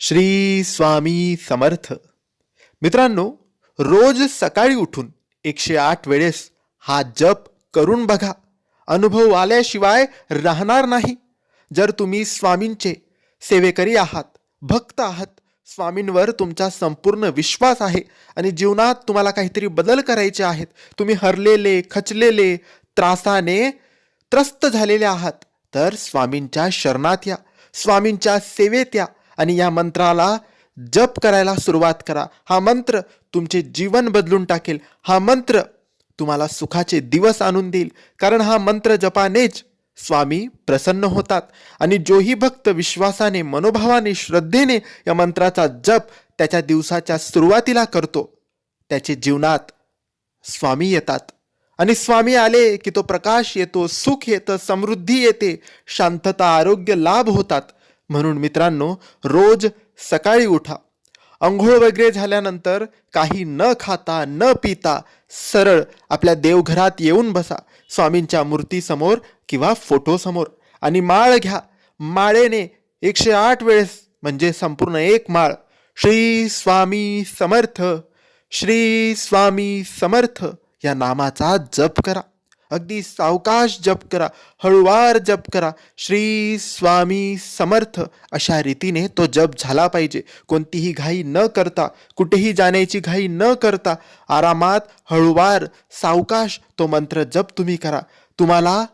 श्री स्वामी समर्थ. मित्रांनो रोज सकाळी उठून एकशे आठ वेळेस हा जप करून बघा. अनुभव आल्याशिवाय राहणार नाही. जर तुम्ही स्वामींचे सेवेकरी आहात भक्त आहात स्वामींवर तुमचा संपूर्ण विश्वास आहे आणि जीवनात तुम्हाला काहीतरी बदल करायचे आहेत तुम्ही हरलेले खचलेले त्रासाने त्रस्त झालेले आहात तर स्वामींच्या शरणात या स्वामींच्या सेवेत या. आणि या मंत्राला जप करायला सुरुवात करा. हा मंत्र तुमचे जीवन बदलून टाकेल. हा मंत्र तुम्हाला सुखाचे दिवस आणून देईल. कारण हा मंत्र जपानेच स्वामी प्रसन्न होतात. आणि जोही भक्त विश्वासाने मनोभावाने श्रद्धेने या मंत्राचा जप त्याच्या दिवसाच्या सुरुवातीला करतो. त्याचे जीवनात स्वामी येतात. आणि स्वामी आले की तो प्रकाश येतो सुख येतं समृद्धी येते शांतता आरोग्य लाभ होतात. म्हणून मित्रांनो रोज सकाळी उठा. अंघोळ वगैरे झाल्यानंतर काही न खाता न पिता सरळ आपल्या देवघरात येऊन बसा. स्वामींच्या मूर्तीसमोर किंवा फोटोसमोर आणि माळ घ्या. माळेने एकशे आठ वेळेस म्हणजे संपूर्ण एक माळ. श्री स्वामी समर्थ. श्री स्वामी समर्थ. या नामाचा जप करा. अगदी सावकाश जप करा हळुवार जप करा. श्री स्वामी समर्थ अशा रीतीने तो जप झाला पाहिजे. कोणतीही घाई न करता कुठेही जाण्याची घाई न करता आरामात हळुवार सावकाश तो मंत्र जप तुम्ही करा. तुम्हाला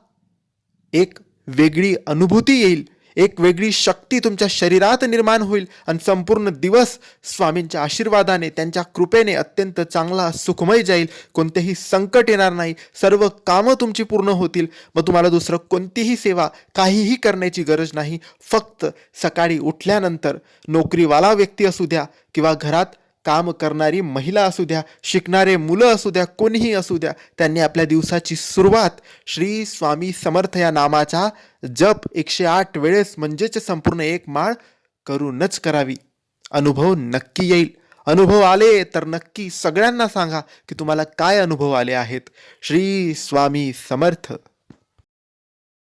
एक वेगळी अनुभूती येईल. एक वेगळी शक्ती तुमच्या शरीरात निर्माण होईल आणि संपूर्ण दिवस स्वामींच्या आशीर्वादाने त्यांच्या कृपेने अत्यंत चांगला सुखमय जाईल. कोणतेही संकट येणार नाही. सर्व कामं तुमची पूर्ण होतील. मग तुम्हाला दुसरं कोणतीही सेवा काहीही करण्याची गरज नाही. फक्त सकाळी उठल्यानंतर नोकरीवाला व्यक्ती असू द्या किंवा घरात काम करणारी महिला असू द्या शिकणारे मुलं असू द्या कोणीही असू द्या त्यांनी आपल्या दिवसाची सुरुवात श्री स्वामी समर्थ या नामाचा जप एकशे आठ वेळेस म्हणजेच संपूर्ण एक माळ करूनच करावी. अनुभव नक्की येईल. अनुभव आले तर नक्की सगळ्यांना सांगा की तुम्हाला काय अनुभव आले आहेत? श्री स्वामी समर्थ.